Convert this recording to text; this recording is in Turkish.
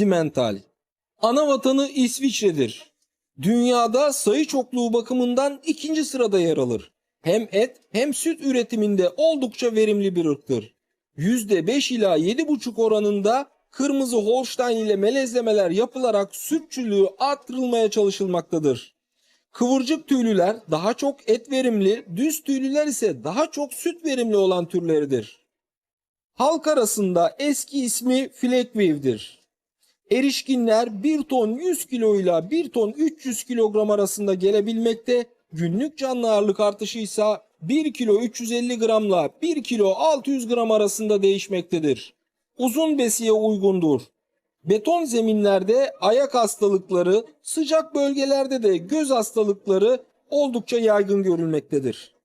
Simental. Ana vatanı İsviçre'dir. Dünyada sayı çokluğu bakımından ikinci sırada yer alır. Hem et hem süt üretiminde oldukça verimli bir ırktır. %5 ila 7,5 oranında kırmızı Holstein ile melezlemeler yapılarak sütçülüğü arttırılmaya çalışılmaktadır. Kıvırcık tüylüler daha çok et verimli, düz tüylüler ise daha çok süt verimli olan türleridir. Halk arasında eski ismi Flagwave'dir. Erişkinler 1 ton 100 kilo ile 1 ton 300 kilogram arasında gelebilmekte, günlük canlı ağırlık artışı ise 1 kilo 350 gramla 1 kilo 600 gram arasında değişmektedir. Uzun besiye uygundur. Beton zeminlerde ayak hastalıkları, sıcak bölgelerde de göz hastalıkları oldukça yaygın görülmektedir.